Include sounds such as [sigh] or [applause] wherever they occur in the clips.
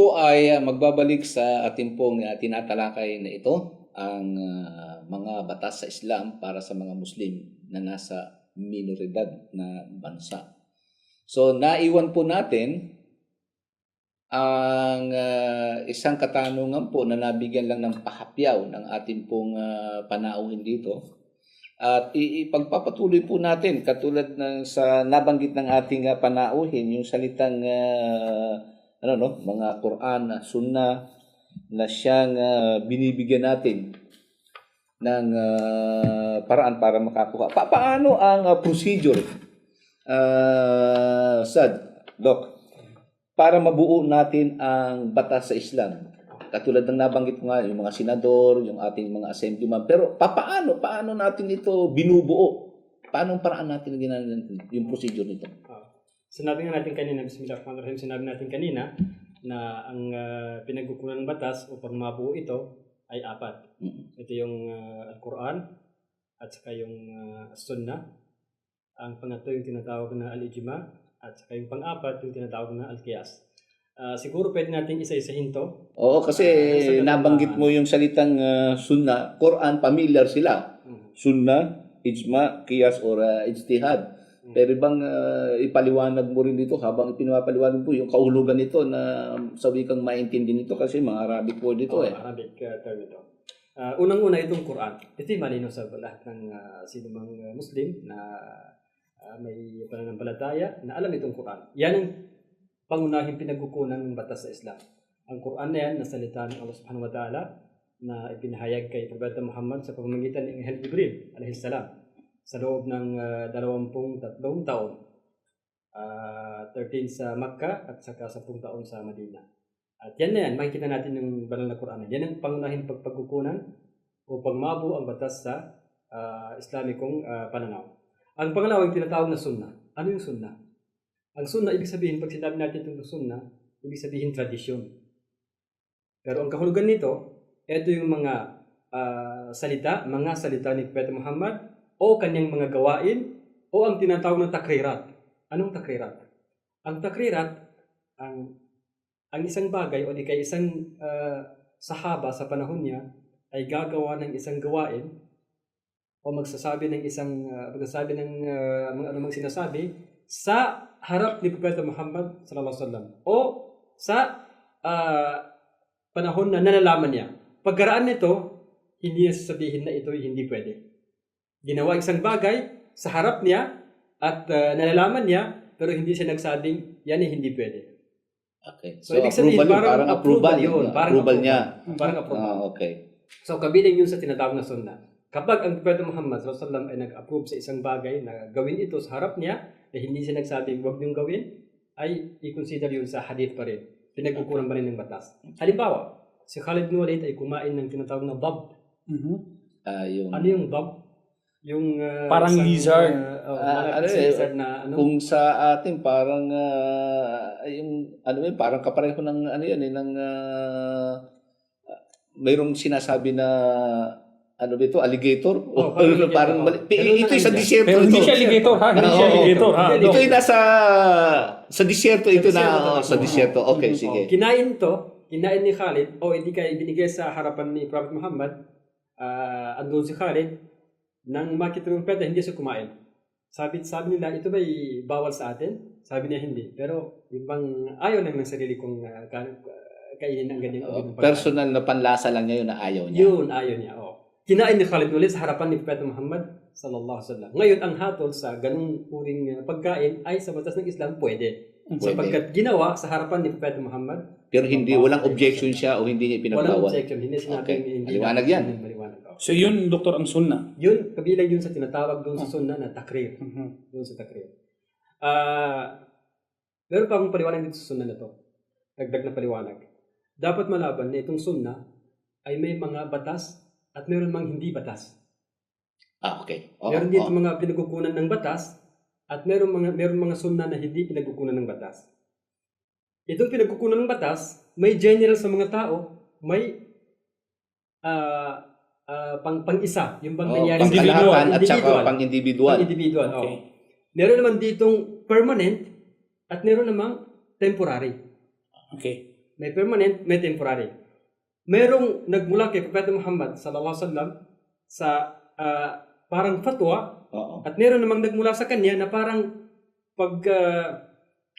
po ay ah, magbabalik sa ating pong ah, tinatalakay na ito, ang ah, mga batas sa Islam para sa mga Muslim na nasa minoridad na bansa. So naiwan po natin ang ah, isang katanungan po na nabigyan lang ng pahapyaw ng ating pong ah, panauhin dito. At ipagpapatuloy po natin katulad ng sa nabanggit ng ating ah, panauhin yung salitang ah, ano no, mga Quran, ah, Sunnah na siyang ah, binibigyan natin ng ah, paraan para makakuha. Pa- paano ang ah, procedure? Ah, Sad, Doc, para mabuo natin ang batas sa Islam. Katulad ng nabanggit ko nga, yung mga senador, yung ating mga assemblyman. Pero papaano, paano natin ito binubuo? Paano paraan natin na ginagawa yung procedure nito? Sinabi nga natin kanina, Bismillahirrahmanirrahim, sinabi natin kanina na ang uh, pinagkukunan ng batas upang mabuo ito ay apat. Ito yung uh, Al-Quran at saka yung uh, Sunnah. Ang pangatlo yung tinatawag na Al-Ijma at saka yung pang-apat yung tinatawag na Al-Qiyas. Ah, siguro pwede natin isa-isahin to. Oo, kasi ganun nabanggit ba? mo yung salitang uh, Sunnah. Quran, familiar sila. Mm. Sunnah, Ijma, Qiyas, or uh, Ijtihad. Mm. Pero bang uh, ipaliwanag mo rin dito habang ipinapaliwanag po yung kaulugan nito na sa wikang maintindihan nito kasi mga Arabic word ito Oh, eh. Arabic uh, term ito. Ah, unang-una itong Quran. Ito malinaw sa lahat ng uh, sinumang uh, Muslim na ah, may pananampalataya na alam itong Quran. Yan ang pangunahing pinagkukunan ng batas sa Islam. Ang Quran na yan, na salita ng Allah subhanahu wa ta'ala na ipinahayag kay Propeta Muhammad sa pamamagitan ng Anghel Jibril alayhis salam sa loob ng uh, 23 taon. Ah, 13 sa Makkah at saka 10 taon sa Madina. At yan na yan, makikita natin ng banal na Quran. Yan ang pangunahing pagpagkukunan upang mabuo ang batas sa ah, Islamikong ah, pananaw. Ang pangalawa yung tinatawag na sunnah. Ano yung sunnah? Ang sunnah, ibig sabihin, pag sinabi natin itong sunnah, ibig sabihin tradisyon. Pero ang kahulugan nito, ito yung mga ah, salita, mga salita ni Propeta Muhammad o kanyang mga gawain o ang tinatawag na takrirat. Anong takrirat? Ang takrirat, ang ang isang bagay o di kaya isang ah, sahaba sa panahon niya ay gagawa ng isang gawain o magsasabi ng isang ah, magsasabi ng ah, mga anumang sinasabi sa harap ni Propeta Muhammad sallallahu alaihi wasallam o sa ah, panahon na nalalaman niya. Pagkaraan nito, hindi niya sasabihin na ito hindi pwede. Ginawa isang bagay sa harap niya at ah, nalalaman niya pero hindi siya nagsabing yan ay hindi pwede. Okay. So, ibig sabihin, approval parang parang approval, approval yun, parang approval niya. Parang approval. Ah, okay. So, kabilang yun sa tinatawag na sunnah. Kapag ang Propeta Muhammad SAW ay nag-approve sa isang bagay na gawin ito sa harap niya, na hindi siya nagsabing huwag niyong gawin, ay i-consider yun sa hadith pa rin. Pinagkukunan pa rin ng batas. Halimbawa, si Khalid bin Walid ay kumain ng tinatawag na dab. Ah, yung Ano yung dab? Yung ah, Parang lizard. ah, oh, parang ano isang eh, lizard na ano? kung sa atin parang ah, yung ano yun, parang kapareho ng ano yan eh ng ah, mayroong sinasabi na ano ba ito, alligator? Oh, O, [laughs] parang alligator, parang oh. mali. Pero ito sa disyerto. Pero hindi ito. siya alligator ha, hindi siya alligator ha. Ito yung nasa sa disyerto ito na oh, sa disyerto. Okay, Oh, sige. kinain to, kinain ni Khalid, o hindi kaya binigay sa harapan ni Prophet Muhammad, ah andun si Khalid, nang ng Prophet, hindi siya kumain. Sabi, sabi nila, ito ba bawal sa atin? Sabi niya, hindi. Pero, yung bang ayaw lang ng sarili kong ka- kainin ang ganyang Oh, ng personal na panlasa lang niya yun na ayaw niya. Yun, ayaw niya. Oh. Kinain ni Khalid ulit sa harapan ni Prophet Muhammad sallallahu alaihi wasallam. Ngayon, ang hatol sa ganung uring ah, pagkain ay sa batas ng Islam pwede. Pwede. Sapagkat ginawa sa harapan ni Prophet Muhammad Pero hindi, walang objection siya o hindi niya Walang pinagbawal. objection. Hindi sinabing Okay. hindi. Maliwanag yan. Oh. So yun, doktor, ang sunna. Yun, kabilang yun sa tinatawag doon sa sunna na takrir. Doon sa takrir. Ah, meron pa akong paliwanag dito sa sunna na to. Dagdag na paliwanag. Dapat malaban na itong sunna ay may mga batas at meron mang hindi batas. Ah, okay. Oo, meron dito oo. mga pinagkukunan ng batas at meron mga meron mga sunna na hindi pinagkukunan ng batas. Itong pinagkukunan ng batas, may general sa mga tao, may ah ah, pang pang isa, yung bang Oo, nangyari sa individual, at saka individual. pang-individual. Pang individual, Okay. oh. Meron naman ditong permanent at meron namang temporary. Okay. may permanent, may temporary. Merong nagmula kay Propeta Muhammad sallallahu alaihi wasallam sa ah, parang fatwa Oo. at meron namang nagmula sa kanya na parang pag ah,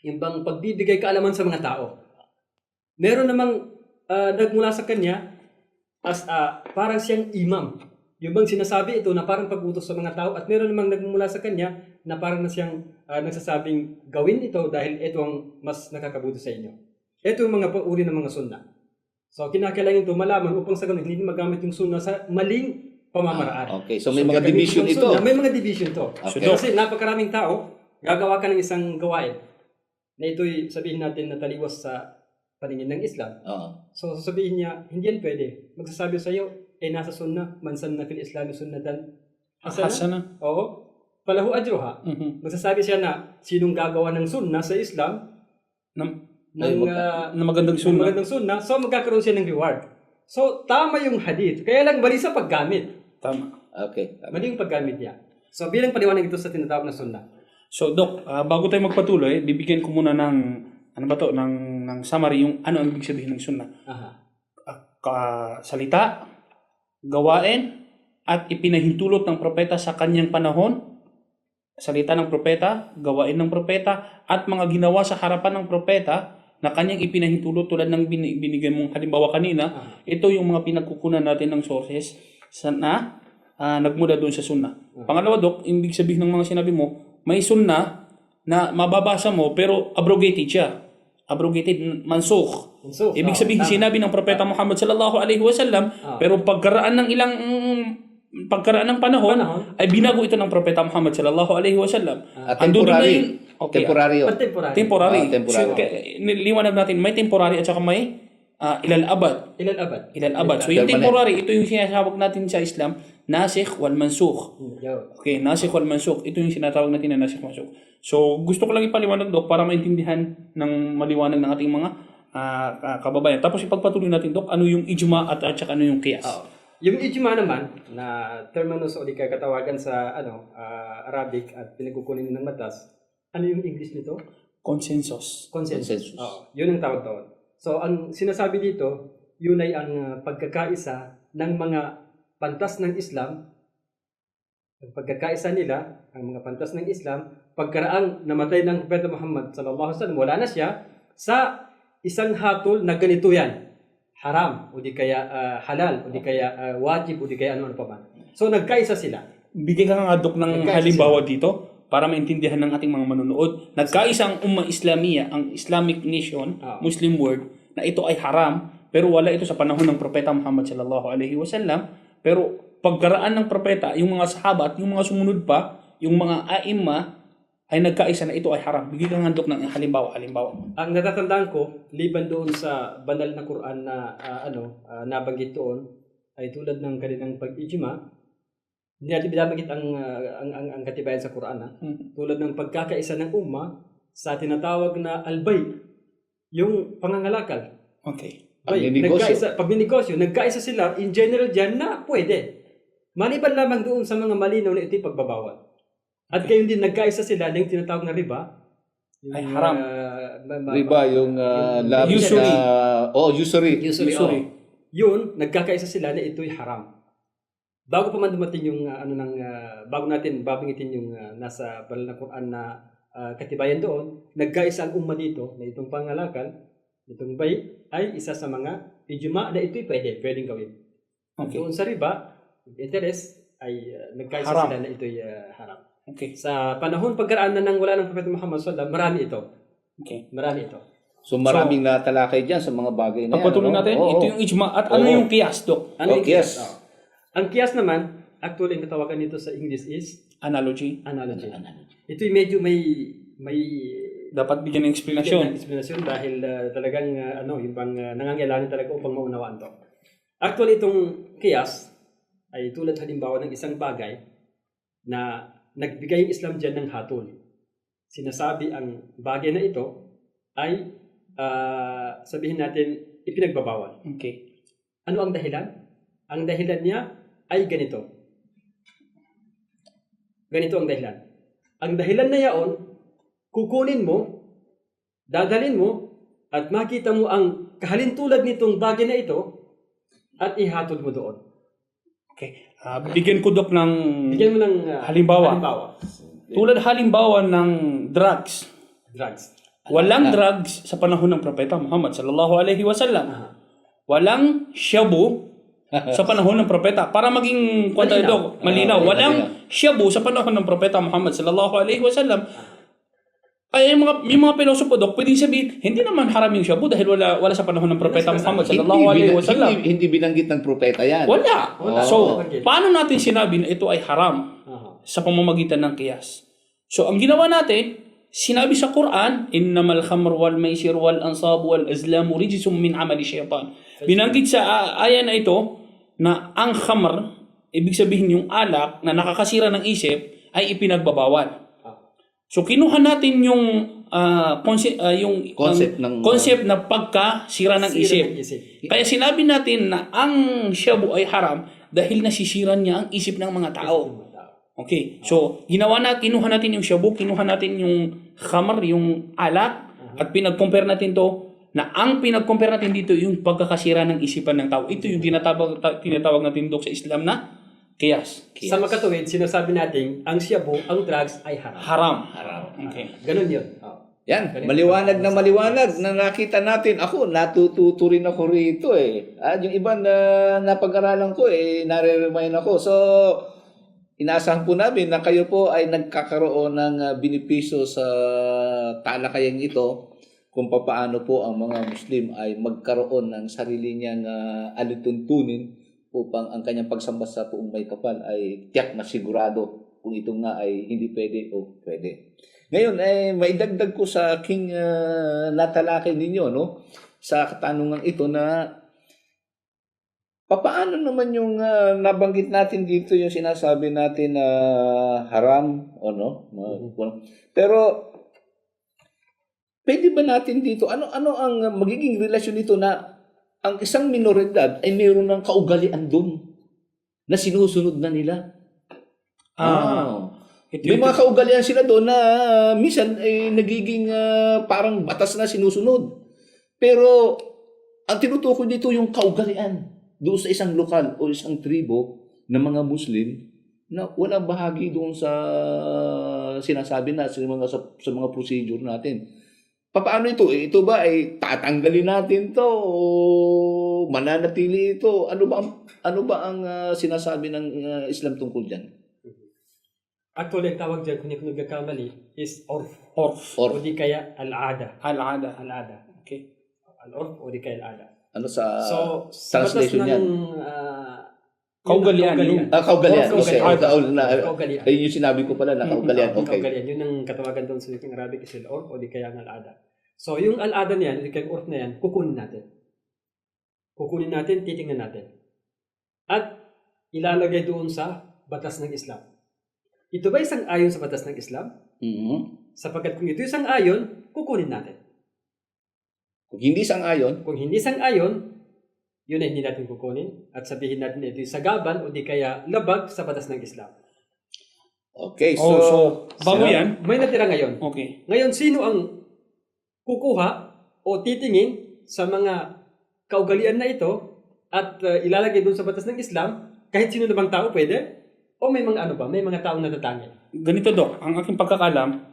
yung bang pagbibigay kaalaman sa mga tao. Meron namang ah, nagmula sa kanya as ah, parang siyang imam. Yung bang sinasabi ito na parang pag-utos sa mga tao at meron namang nagmula sa kanya na parang na siyang ah, nagsasabing gawin ito dahil ito ang mas nakakabuti sa inyo. Ito yung mga uri ng mga sunna. So kinakailangan ito malaman upang sa ganun hindi magamit yung sunna sa maling pamamaraan. Okay, so may mga gagamitin division ito. sunna, May mga division to. Okay. So, Kasi napakaraming tao, gagawa ka ng isang gawain na ito'y sabihin natin na taliwas sa paningin ng Islam. Oo. So sasabihin niya, hindi yan pwede. Magsasabi sa iyo, eh nasa sunna, mansan na fil Islami sunnatan. Hasana? Hasana. Oo. Palahu ajruha. Mhm. Magsasabi siya na sinong gagawa ng sunna sa Islam Na, Ay, ng mag- ah, na magandang ng sunna. magandang sunna, so magkakaroon siya ng reward. So tama yung hadith. Kaya lang mali sa paggamit. Tama. Okay. tama. Mali yung paggamit niya. So bilang paliwanag ito sa tinatawag na sunna. So, Doc, ah, bago tayo magpatuloy, bibigyan ko muna ng, ano ba to, ng, ng summary yung ano ang ibig sabihin ng sunna. Aha. Ah, ka- salita, gawain, at ipinahintulot ng propeta sa kanyang panahon, salita ng propeta, gawain ng propeta, at mga ginawa sa harapan ng propeta na kanyang ipinahintulot tulad ng bin- binigyan mong halimbawa kanina, Aha. ito yung mga pinagkukunan natin ng sources sa na ah, nagmula doon sa sunna. Pangalawa, Dok, ibig sabihin ng mga sinabi mo, may sunna na mababasa mo pero abrogated siya. Abrogated, mansukh. So, Ibig sabihin tama. sinabi ng propeta Muhammad sallallahu alaihi wasallam Ah. pero pagkaraan ng ilang mm, pagkaraan ng panahon, Panahon. ay binago ito ng propeta Muhammad sallallahu alaihi wasallam. Na temporary. yung- okay, temporary yun. But temporary. temporary. Ah, temporary. So, kaya, niliwanag natin may temporary at saka may ah, ilal abad. Ilal abad. Ilal abad. So yung temporary, ito yung sinasawag natin sa Islam, nasikh wal mansukh. Okay, nasikh wal mansukh. Ito yung sinatawag natin na nasikh mansukh. So gusto ko lang ipaliwanag Dok para maintindihan ng maliwanag ng ating mga ka- kababayan. Tapos ipagpatuloy natin Dok, ano yung ijma at, at saka ano yung qiyas. Oo. Yung ijma naman na terminus o di kaya katawagan sa ano ah, Arabic at pinagkukunin ng matas, ano yung English nito? Consensus. Consensus. Consensus. Oo, yun ang tawag doon. So ang sinasabi dito, yun ay ang ah, pagkakaisa ng mga pantas ng Islam. Ang pagkakaisa nila, ang mga pantas ng Islam, pagkaraang namatay ng Propeta Muhammad sallallahu alaihi wasallam, wala na siya sa isang hatol na ganito yan. Haram, o di kaya ah, halal, o di kaya ah, wajib, o di kaya ano-ano pa man. So nagkaisa sila. Bigyan ka nga Dok ng Nagkaisa halimbawa dito para maintindihan ng ating mga manonood. Nagkaisa ang Ummah Islamiyya, ang Islamic nation, Ah. Muslim world, na ito ay haram, pero wala ito sa panahon ng propeta Muhammad sallallahu alaihi wasallam. Pero pagkaraan ng propeta, yung mga sahaba at yung mga sumunod pa, yung mga aima ay nagkaisa na ito ay haram. Bigyan ka nga Dok ng halimbawa, halimbawa. Ang natatandaan ko, liban doon sa banal na Quran na ah, ano, ah, nabanggit doon, ay tulad ng kanilang pag-ijma, hindi natin binabanggit ang, ah, ang, ang, ang katibayan sa Quran. ah. Hmm. Tulad ng pagkakaisa ng umma sa tinatawag na albay, yung pangangalakal. Okay. Bay, Pagninegosyo. nagkaisa, pagninegosyo, nagkaisa sila in general dyan na pwede. Maliban lamang doon sa mga malinaw na ito'y pagbabawal. At gayon din nagkaisa sila ng tinatawag na riba. Yung, Ay, haram. ma- Riba, yung uh, labis Usury. na... Oh, usury. Usury. Usury. oo. Yun, nagkakaisa sila na ito'y haram. Bago pa man dumating yung ah, ano nang ah, bago natin babangitin yung ah, nasa banal na Quran na ah, katibayan doon, nagkaisa ang umma dito na itong pangalakal, itong bay ay isa sa mga ijma na ito'y pwede, pwedeng gawin. Okay. Doon sa riba, interest ay ah, nagkaisa Haram. sila na ito'y ah, haram. Okay. Sa panahon pagkaraan na nang wala ng Propeta Muhammad sallallahu alaihi wasallam, marami ito. Okay. Marami ito. So maraming natalakay dyan sa mga bagay na yan. Pagpatuloy ano? natin, Oo. ito yung ijma at ano Oo. yung qiyas, Dok? Ano Oh, yung yes. kiyas? Oh. Ang kiyas naman, actually ang katawagan nito sa English is Analogy. analogy. Ito medyo may may Dapat bigyan ng explanation. bigyan ng explanation dahil ah, talagang ah, ano, yung bang uh, nangangailangan talaga upang maunawaan to. Actually itong kiyas ay tulad halimbawa ng isang bagay na nagbigay ang Islam dyan ng hatol. Sinasabi ang bagay na ito ay ah, sabihin natin ipinagbabawal. Okay. Ano ang dahilan? Ang dahilan niya ay ganito. Ganito ang dahilan. Ang dahilan na yaon, kukunin mo, dadalin mo, at makita mo ang kahalintulad nitong bagay na ito at ihatod mo doon. Okay. Ah, bigyan ko dok ng Bigyan mo ng ah, Halimbawa. halimbawa. tulad halimbawa ng drugs. Drugs. Walang drugs sa panahon ng propeta Muhammad sallallahu alaihi wasallam. Aha. Walang shabu sa panahon ng propeta. Para maging kwento Malinaw. dok, malinaw. Walang malinaw. shabu sa panahon ng propeta Muhammad sallallahu alaihi wasallam. Ay, yung mga, yung mga pilosopo, Dok, pwedeng sabihin, hindi naman haram yung shabu dahil wala, wala sa panahon ng propeta Muhammad sallallahu alaihi wasallam. hindi, hindi binanggit ng propeta yan. Wala. Wala. So, Wala. paano natin sinabi na ito ay haram Aha. sa pamamagitan ng kiyas? So, ang ginawa natin, sinabi sa Quran, innamal khamr wal maisir wal ansab wal azlamu rijsum min amali syaitan. Binanggit sa ah, aya na ito na ang khamr, ibig sabihin yung alak na nakakasira ng isip, ay ipinagbabawal. Ah. So, kinuha natin yung ah, concept, ah, yung Concept ng- concept na pagkasira ng Sira isip. ng isip. Kaya sinabi natin na ang shabu ay haram dahil nasisira niya ang isip ng mga tao. Okay. So, ginawa na, kinuha natin yung shabu, kinuha natin yung khamar, yung alak, at pinag-compare natin to na ang pinag-compare natin dito yung pagkakasira ng isipan ng tao. Ito yung tinatawag, ta- tinatawag natin dok sa Islam na kiyas. Sa makatuwid, sinasabi natin, ang shabu, ang drugs ay haram. Haram. Haram. Okay. Ganun yun. Oh. Yan, maliwanag na maliwanag na nakita natin. Ako, natututo rin ako rito eh. At yung iba na napag-aralan ko eh, nare-remind ako. So, inaasahan po namin na kayo po ay nagkakaroon ng binipiso sa talakayang ito kung papaano po ang mga Muslim ay magkaroon ng sarili niyang uh, alituntunin upang ang kanyang pagsamba sa puong may kapal ay tiyak na sigurado kung ito nga ay hindi pwede o pwede. Ngayon, eh, maidagdag ko sa aking uh, natalakay ninyo, no? Sa katanungan ito na papaano naman yung ah, nabanggit natin dito yung sinasabi natin na haram o no? Ma- Pero pwede ba natin dito ano ano ang ah, magiging relasyon nito na ang isang minoridad ay mayroon ng kaugalian doon na sinusunod na nila. Ah, ito May mga kaugalian sila doon na ah, minsan ay nagiging ah, parang batas na sinusunod. Pero ang tinutukoy dito yung kaugalian doon sa isang lokal o isang tribo ng mga Muslim na walang bahagi doon sa sinasabi na sa mga sa, sa mga procedure natin. Paano ito? Eh, Ito ba ay tatanggalin natin to o mananatili ito? Ano ba ang ano ba ang ah, sinasabi ng ah, Islam tungkol diyan? Actually, ang tawag dyan, kung hindi ko nagkakamali, is orf. Orf. O Or di kaya al-ada. Al-ada. Al-ada. Okay. Al-orf o di kaya al-ada. ano sa So, sa batas translation ng... yan. ah, Kaugalian, yun ang Ah, kaugalian. Orf, Okay. kaugalian. Kaugalian. ayun yung sinabi ko pala na kaugalian. Yung Okay. kaugalian. Yun ang katawagan doon sa Arabic is al-orf o di kaya ang al-ada. So, yung al-ada na yan, yung orf na yan, kukunin natin. Kukunin natin, titingnan natin. At ilalagay doon sa batas ng Islam. Ito ba isang ayon sa batas ng Islam? Mhm. Sapagkat kung ito isang ayon, kukunin natin. Kung hindi sang-ayon, Kung hindi sang ayon, yun ay hindi natin kukunin at sabihin natin na ito yung sagaban o di kaya labag sa batas ng Islam. okay, so, Oh, so, bago yan, May natira ngayon. okay. Ngayon, sino ang kukuha o titingin sa mga kaugalian na ito at uh, ilalagay doon sa batas ng Islam, kahit sino namang tao pwede? O may mga ano ba? May mga taong natatangi? ganito dok, ang aking pagkakalam,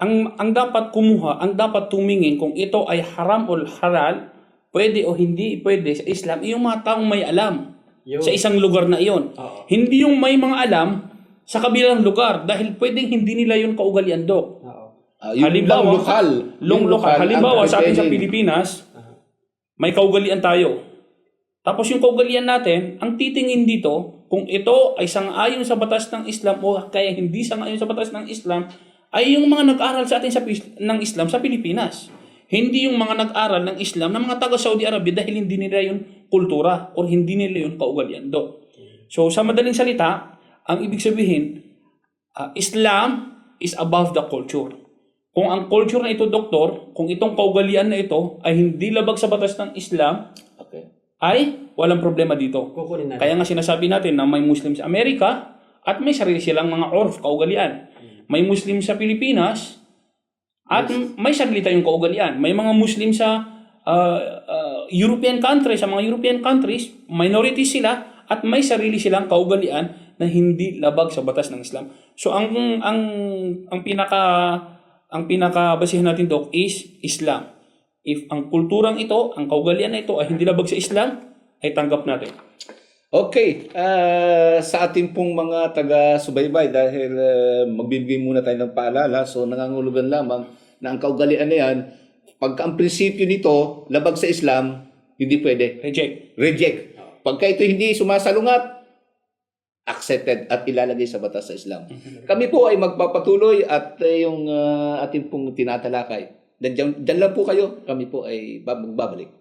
ang ang dapat kumuha, ang dapat tumingin kung ito ay haram o halal, pwede o hindi pwede sa Islam, yung mga taong may alam Yun. sa isang lugar na iyon. Oo. Hindi yung may mga alam sa kabilang lugar dahil pwedeng hindi nila yun kaugalian dok. Ah, yung Halimbawa, lokal. Long yung lokal. Halimbawa sa atin sa Pilipinas, Aha. may kaugalian tayo. Tapos yung kaugalian natin, ang titingin dito, kung ito ay sang-ayon sa batas ng Islam o kaya hindi sang-ayon sa batas ng Islam, ay yung mga nag-aral sa atin sa, ng Islam sa Pilipinas. Hindi yung mga nag-aral ng Islam ng mga taga Saudi Arabia dahil hindi nila yung kultura o hindi nila yung kaugalian do. So sa madaling salita, ang ibig sabihin, ah, Islam is above the culture. Kung ang culture na ito, doktor, kung itong kaugalian na ito ay hindi labag sa batas ng Islam, Okay. ay walang problema dito. Kukunin natin. Kaya nga sinasabi natin na may Muslim sa Amerika at may sarili silang mga orf, kaugalian. May Muslim sa Pilipinas at may sarili tayong kaugalian. May mga Muslim sa ah, ah, European countries, sa mga European countries, minority sila at may sarili silang kaugalian na hindi labag sa batas ng Islam. So ang ang ang pinaka ang pinaka basihan natin dok is Islam. If ang kulturang ito, ang kaugalian na ito ay hindi labag sa Islam, ay tanggap natin. Okay, ah, sa ating pong mga taga-subaybay dahil uh, magbibigay muna tayo ng paalala, so nangangulugan lamang na ang kaugalian na yan, pagka ang prinsipyo nito, labag sa Islam, hindi pwede. Reject. Reject. Pagka ito hindi sumasalungat, accepted at ilalagay sa batas sa Islam. Kami po ay magpapatuloy at uh, yung uh, ating pong tinatalakay. Diyan, diyan lang po kayo, kami po ay bab- magbabalik.